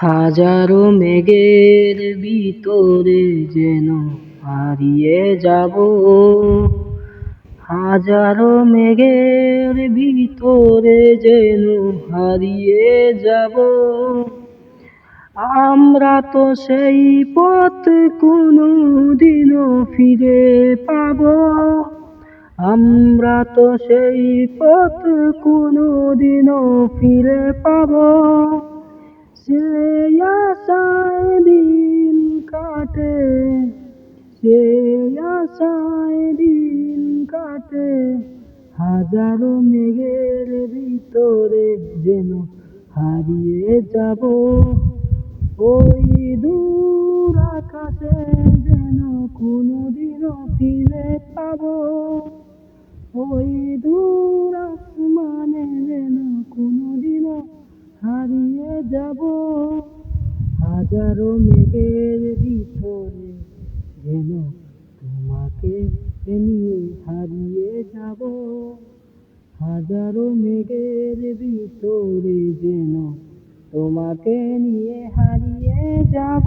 হাজারো মেঘের ভিতরে যেন হারিয়ে যাব। হাজারো মেঘের ভিতরে যেন হারিয়ে যাব। আমরা তো সেই পথ কোনো দিনও ফিরে পাব। আমরা তো সেই পথ কোনো দিনও ফিরে পাব। সে আশায় দিন কাটে, হাজারো মেঘের ভিতরে যেন হারিয়ে যাব। ওই দূর আকাশে যেন কোনোদিনও ফিরে পাব। ওই দূর আসমানে যেন কোনোদিনও হারিয়ে যাব। হাজারো মেঘের ভিতরে নিয়ে হারিয়ে যাব। হাজারো মেঘের ভিতরে যেন তোমাকে নিয়ে হারিয়ে যাব।